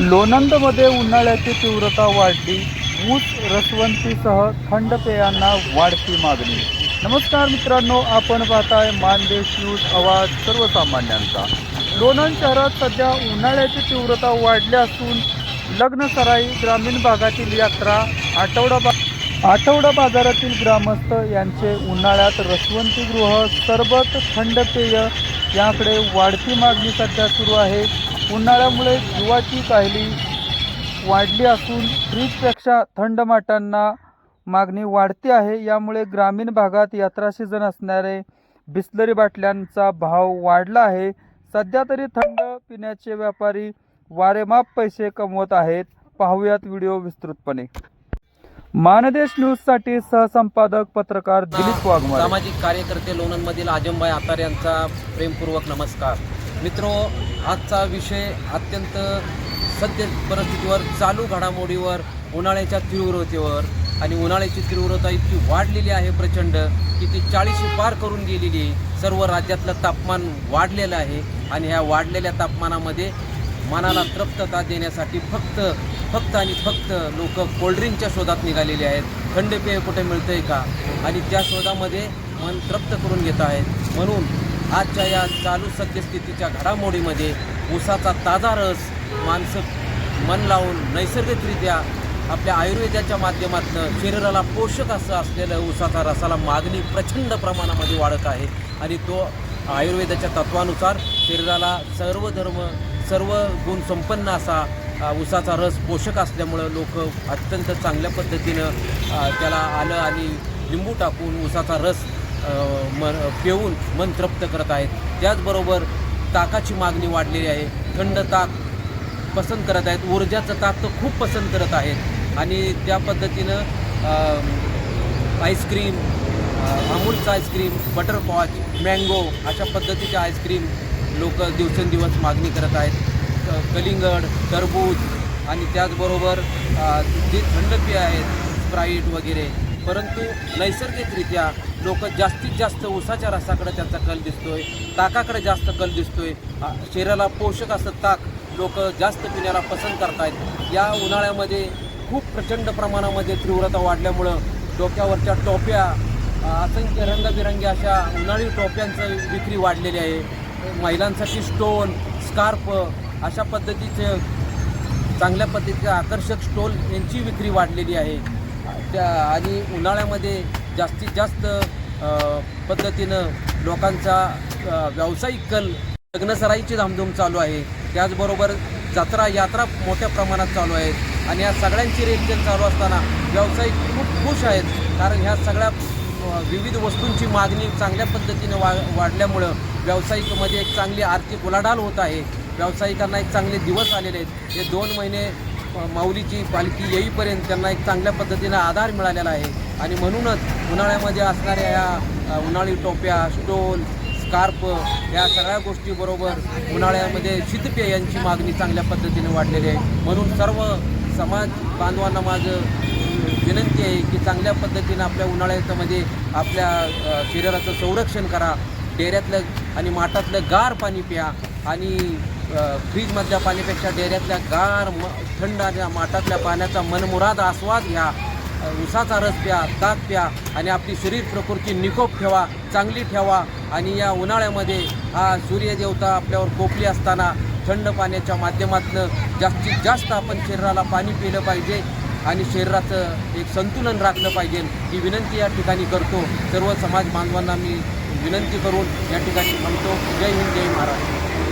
लोणंदमध्ये उन्हाळ्याची तीव्रता वाढली. ऊस रसवंतीसह थंड पेयांना वाढती मागणी. नमस्कार मित्रांनो आपण पाहताय मानदेश न्यूज आवाज सर्वसामान्यांचा. लोणंद शहरात सध्या उन्हाळ्याची तीव्रता वाढली असून लग्न सराई ग्रामीण भागातील यात्रा आठवडा बा आठवडा बाजारातील ग्रामस्थ यांचे उन्हाळ्यात रसवंतीगृह सरबत थंड पेय याकडे वाढती मागणी सध्या सुरू आहे. उन्हाळ्यामुळे जीवाची काहिली वाढली असून फ्रीजपेक्षा थंड माटांना मागणी वाढती आहे. यामुळे ग्रामीण भागात यात्रा सीझन असणारे बिस्लरी बाटल्यांचा भाव वाढला आहे. सध्या तरी थंड पिण्याचे व्यापारी वारेमाप पैसे कमवत आहेत. पाहूयात व्हिडिओ विस्तृतपणे. मानदेश न्यूजसाठी सहसंपादक पत्रकार दिलीप वाघमारे. सामाजिक कार्यकर्ते लोणंदमधील आजमबाई आतार यांचा प्रेमपूर्वक नमस्कार. मित्रो आजचा विषय अत्यंत सद्य परिस्थितीवर चालू घडामोडीवर उन्हाळ्याच्या तीव्रतेवर आणि उन्हाळ्याची तीव्रता इतकी वाढलेली आहे प्रचंड की ती चाळीशी पार करून गेलेली सर्व राज्यातलं तापमान वाढलेलं आहे आणि ह्या वाढलेल्या तापमानामध्ये मनाला तृप्तता देण्यासाठी फक्त फक्त आणि फक्त लोक कोल्ड्रिंकच्या शोधात निघालेले आहेत. थंड पेय कुठे आहे का? आणि त्या शोधामध्ये मन तृप्त करून घेत आहेत. म्हणून आजच्या या चालू सद्यस्थितीच्या घडामोडीमध्ये ऊसाचा ताजा रस माणसं मन लावून नैसर्गिकरित्या आपल्या आयुर्वेदाच्या माध्यमातून शरीराला पोषक असं असलेलं ऊसाचा रसाला मागणी प्रचंड प्रमाणामध्ये वाढत आहे. आणि तो आयुर्वेदाच्या तत्वानुसार शरीराला सर्व धर्म सर्व गुण संपन्न असा ऊसाचा रस पोषक असल्यामुळं लोक अत्यंत चांगल्या पद्धतीनं त्याला आलं आणि लिंबू टाकून ऊसाचा रस मन पिऊन मन तृप्त करत आहेत. त्याचबरोबर ताकाची मागणी वाढलेली आहे. थंड ताक पसंत करत आहेत. ऊर्जाचं ताक तर खूप पसंत करत आहेत. आणि त्या पद्धतीनं आईस्क्रीम अमूलचं आईस्क्रीम बटरकॉच मँगो अशा पद्धतीचे आईस्क्रीम लोक दिवसेंदिवस मागणी करत आहेत. कलिंगड टरबूज आणि त्याचबरोबर जे थंड पी आहेत स्प्राईट वगैरे. परंतु नैसर्गिकरित्या लोक जास्तीत जास्त उसाच्या रसाकडे त्यांचा कल दिसतोय ताकाकडे जास्त कल दिसतोय. आहे शरीराला पोषक असं ताक लोक जास्त पिण्याला पसंत करतायत. या उन्हाळ्यामध्ये खूप प्रचंड प्रमाणामध्ये तीव्रता वाढल्यामुळं डोक्यावरच्या टोप्या असंख्य रंगबिरंगी अशा उन्हाळी टोप्यांचं विक्री वाढलेली आहे. महिलांसाठी स्टोन स्कार्फ अशा पद्धतीचे चांगल्या पद्धतीचे आकर्षक स्टॉल यांची विक्री वाढलेली आहे. त्या आणि उन्हाळ्यामध्ये जास्तीत जास्त पद्धतीनं लोकांचा व्यावसायिक कल लग्नसराईची धामधूम चालू आहे. त्याचबरोबर जत्रा यात्रा मोठ्या प्रमाणात चालू आहेत. आणि या सगळ्यांची रेलचेल चालू असताना व्यावसायिक खूप खुश आहेत. कारण ह्या सगळ्या विविध वस्तूंची मागणी चांगल्या पद्धतीनं वा वाढल्यामुळं व्यावसायिकमध्ये एक चांगली आर्थिक उलाढाल होत आहे. व्यावसायिकांना एक चांगले दिवस आलेले आहेत. हे दोन महिने माऊलीची पालखी येईपर्यंत त्यांना एक चांगल्या पद्धतीनं आधार मिळालेला आहे. आणि म्हणूनच उन्हाळ्यामध्ये असणाऱ्या या उन्हाळी टोप्या स्टोल स्कार्प या सगळ्या गोष्टीबरोबर उन्हाळ्यामध्ये शीतपेयांची मागणी चांगल्या पद्धतीने वाढलेली आहे. म्हणून सर्व समाज बांधवांना माझं विनंती आहे की चांगल्या पद्धतीनं आपल्या उन्हाळ्याच्यामध्ये म्हणजे आपल्या शरीराचं संरक्षण करा. डेऱ्यातलं आणि माठातलं गार पाणी प्या आणि फ्रीजमधल्या पाण्यापेक्षा डेऱ्यातल्या गार म थंड आणि माठातल्या पाण्याचा मनमुराद आस्वाद घ्या. उसाचा रस प्या ताक प्या आणि आपली शरीर प्रकृती निकोप ठेवा चांगली ठेवा आणि या उन्हाळ्यामध्ये हा सूर्यदेवता आपल्यावर कोपली असताना थंड पाण्याच्या माध्यमातून जास्तीत जास्त आपण शरीराला पाणी पिलं पाहिजे आणि शरीराचं एक संतुलन राखलं पाहिजे ही विनंती या ठिकाणी करतो. सर्व समाज बांधवांना मी विनंती करून या ठिकाणी थांबतो. जय हिंद जय महाराष्ट्र.